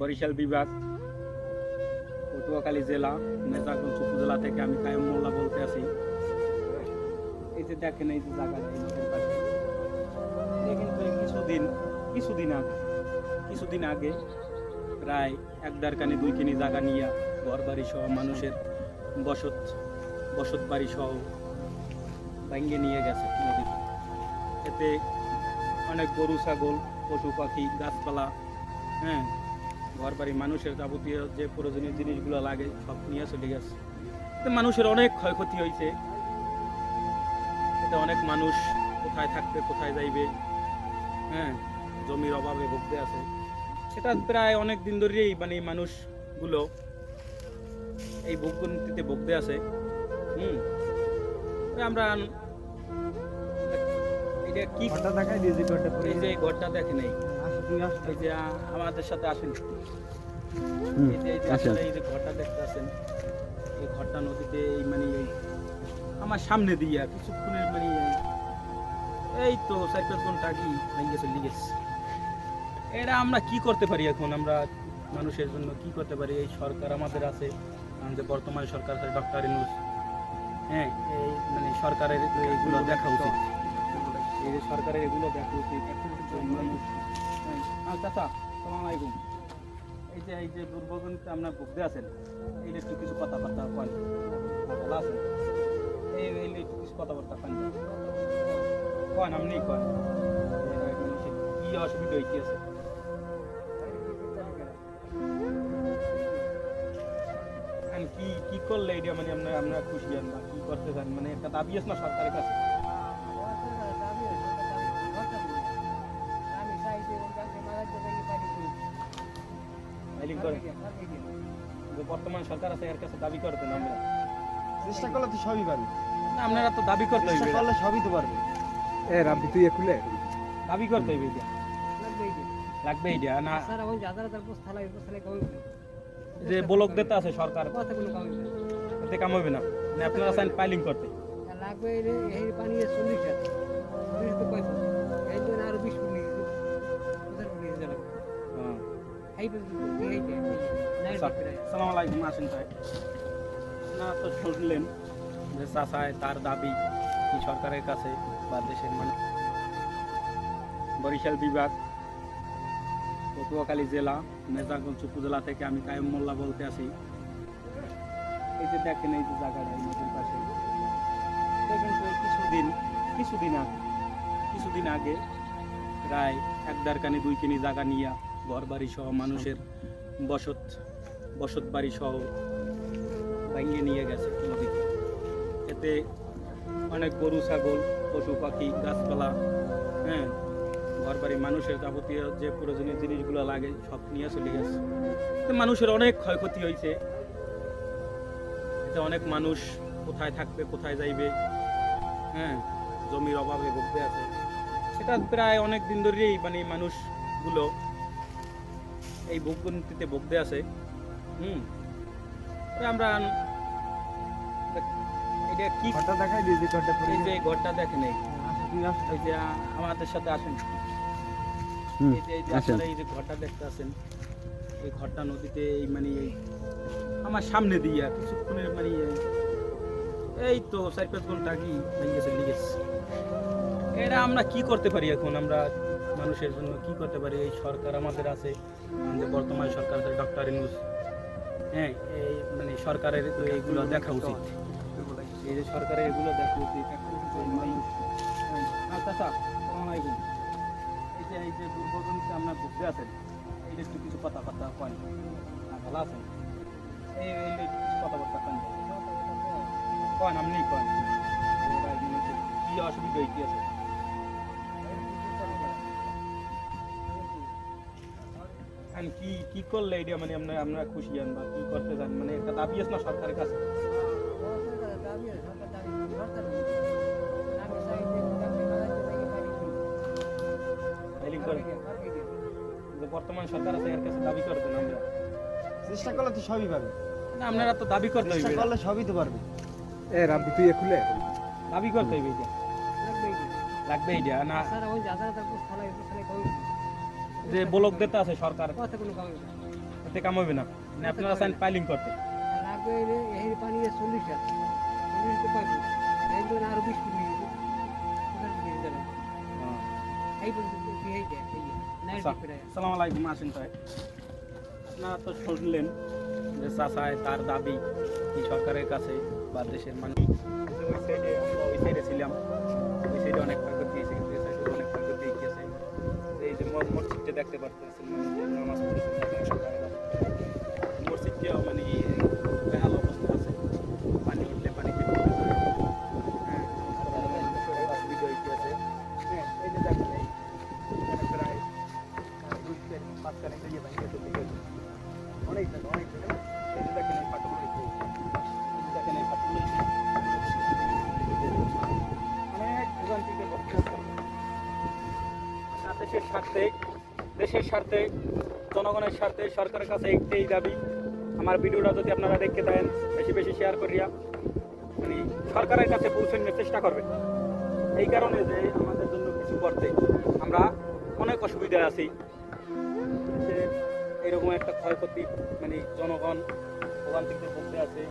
বরিশাল বিভাগ, পটুয়াখালী জেলা মেজাগঞ্জ উপজেলা থেকে আমি কায়ম মোল্লা বলতে আছি। এই যে দেখেন, এই যে জায়গাটা কিন্তু কিছুদিন কিছুদিন আগে কিছুদিন আগে প্রায় এক দেড় কানি দুই কিনি জায়গা নিয়ে ঘর বাড়ি সহ মানুষের বসত বসত বাড়ি সহ ভাঙ্গে নিয়ে গেছে নদীতে এতে অনেক গরু, ছাগল, পশু, পাখি, গাছপালা হ্যাঁ ঘর বাড়ি মানুষের যাবতীয় যে প্রয়োজনীয় জিনিসগুলো লাগে সব নিয়ে চলে গেছে। মানুষের অনেক ক্ষয়ক্ষতি হয়েছে। এতে অনেক মানুষ কোথায় থাকবে কোথায় যাইবে হ্যাঁ জমির অভাবে ভুগতে আছে। সেটা প্রায় অনেক দিন ধরেই মানে মানুষগুলো এই ভোগবন্তিতে ভুগতে আছে। হুম। আমরা এটা কি ঘরটা দেখাই দিয়ে যে ঘরটা এই যে ঘরটা দেখে নেই যে আমাদের সাথে আসেন। এই যে যে আসেন। যে ঘরটা দেখতে আছেন এই ঘরটা নদীতে এই মানে আমার সামনে দিয়া কিছুক্ষণের মানে এই- তো চার পাঁচ ঘণ্টা আগেই ভেঙে চলে গেছে। এটা আমরা কি করতে পারি এখন? আমরা মানুষের জন্য কি করতে পারি? এই সরকার আমাদের আছে আমাদের বর্তমান সরকার আছে ডক্টর ইনুস হ্যাঁ এই মানে সরকারের এগুলো দেখা উচিত। এই যে সরকারের এগুলো দেখা উচিত আলাইকুম। এই যে এই যে আপনার আছেন এই একটু কিছু কথাবার্তা এই কিছু কথাবার্তা আপনি অসুবিধা এখন কি কি করলে এটা মানে আপনার আপনারা খুশি হন বা কি করতে চান? মানে একটা দাবি আছে না সরকারের কাছে? ফাইলিং করে। যে বর্তমান সরকার আছে এর কাছে দাবি করতেন আমরা। চেষ্টা করলে তো সবই পারবে। না, আপনারা তো দাবি করতে চেষ্টা হইবে করলে সবই তো পারবে। এ রাব্বি তুই খুলে দাবি করতে হইবে এটা লাগবে এটা না যে ব্লক দিতে আছে সরকার। এতে কাম হবে না। মানে আপনারা চান ফাইলিং করতে। হ্যাঁ। সালাম আলাইকুম, আসেন না, তো শুনলেন যে চাষায় তার দাবি কি সরকারের কাছে বা দেশের মানে বরিশাল বিভাগ, পটুয়াখালী জেলা, মেজাগঞ্জ উপজেলা থেকে আমি কায়ম মোল্লা বলতে আছি এই যে দেখেন, এই যে জায়গাটা, এই নদীর পাশে। কিন্তু কিছুদিন কিছুদিন আগে কিছুদিন আগে প্রায় এক দেড়কানি দুই কিনি জায়গা নিয়ে ঘর বাড়ি সহ মানুষের বসত বসত বাড়ি সহ ভাঙিয়ে নিয়ে গেছে নদীতে। এতে অনেক গরু, ছাগল, পশু, পাখি, গাছপালা হ্যাঁ ঘর বাড়ি মানুষের যাবতীয় যে প্রয়োজনীয় জিনিসগুলো লাগে সব নিয়ে চলে গেছে। মানুষের অনেক ক্ষয়ক্ষতি হয়েছে। এতে অনেক মানুষ কোথায় থাকবে, কোথায় যাইবে হ্যাঁ জমির অভাবে ভুগতে আছে। সেটা প্রায় অনেক দিন ধরেই মানে মানুষগুলো এই ভোগবন্তিতে ভুগতে আছে। হুম। আমরা এটা কি? ঘরটা দেখাই দিয়ে ঘরটা এই যে ঘরটা দেখেন এই। এই যে আমাদের সাথে আসেন। এই যে এই যে আসেন। আপনারা এই যে ঘরটা দেখতে আছেন এই ঘরটা নদীতে এই মানে এই আমার সামনে দিয়া কিছুক্ষণের মানে এই- এই তো চার পাঁচ ঘণ্টা এটা আমরা কি করতে পারি এখন? আমরা মানুষের জন্য কি করতে পারি? এই সরকার আমাদের আছে আমাদের বর্তমান সরকার আছে ডক্টর ইনুস হ্যাঁ এই মানে সরকারের এইগুলো দেখা উচিত। এই যে সরকারের এগুলো দেখা উচিত। এই মানুষ হ্যাঁ, হ্যাঁ, চাচা সালাম আলাইকুম। এই যে এই যে দুর্ভোগনিতে আপনার ভুগতে আছেন এই একটু কিছু কথাবার্তা কন হ্যাঁ, ভালো আছেন? এই কিছু কথাবার্তা কন কন আপনি কন কি অসুবিধা হইতেছে এখন কি কি করলে এটা মানে আপনার আপনারা খুশি হন বা কি করতে চান? মানে একটা দাবি আছে না সরকারের কাছে? ফাইলিং করে। যে বর্তমান সরকার আছে এর কাছে দাবি করতেন আমরা। চেষ্টা করলে তো সবই পারবে। না আপনারা তো দাবি করতে চেষ্টা হইবে করলে সবই তো পারবে। এ রাব্বি তুই খুলে দাবি করতে হইবে এটা লাগবে এটা না যে ব্লক দিতে আছে সরকার এতে কাম হবে না। মানে আপনারা চান পাইলিং করতে। এই পানি চল্লিশ আরও বিশ আচ্ছা। সালাম আলাইকুম আসেন তাই আপনারা তো শুনলেন যে চাষায় তার দাবি কি সরকারের কাছে বা দেশের মানুষ ওই ওই সাইডে ছিলাম। ওই সাইডে অনেক মসজিদটা দেখতে পারতেছেন দেশের স্বার্থে দেশের স্বার্থে, জনগণের স্বার্থে, সরকারের কাছে একটাই দাবি। আমার ভিডিওটা যদি আপনারা দেখতে দেন বেশি বেশি শেয়ার করিয়া মানে সরকারের কাছে পৌঁছানোর চেষ্টা করবেন। এই কারণে যে আমাদের জন্য কিছু করতে আমরা অনেক অসুবিধায় আছি। যে এরকম একটা ক্ষয়ক্ষতি মানে জনগণ থেকে ভুগতে আছে।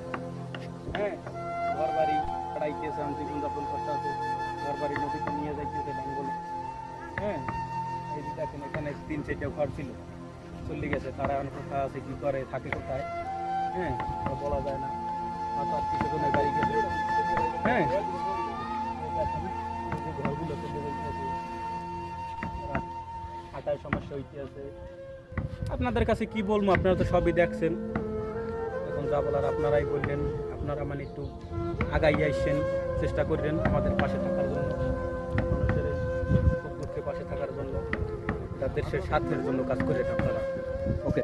হ্যাঁ ঘর বাড়ি হারাইতেছে জীবনযাপন করতে আছে। ঘর বাড়ি নদীতে নিয়ে যাইতেছে, বেঙ্গল। হ্যাঁ এই দেখেন এখানে তিন চারটা ঘর ছিল, চলে গেছে, তারা এখন কোথায় আছে, কি করে, থাকে কোথায়? হ্যাঁ বলা যায় না। হয়তো আর কিছু জনের বাড়ি গেছে। হ্যাঁ। ঘরগুলো চলে সমস্যা হইতে আছে। আপনাদের কাছে কি বলব? আপনারা তো সবই দেখছেন। এখন যা বলার আপনারাই বললেন আপনারা মানে একটু আগাই আসছেন চেষ্টা করবেন আমাদের পাশে থাকার জন্য। দেশের স্বার্থের জন্য কাজ করে আপনারা। ওকে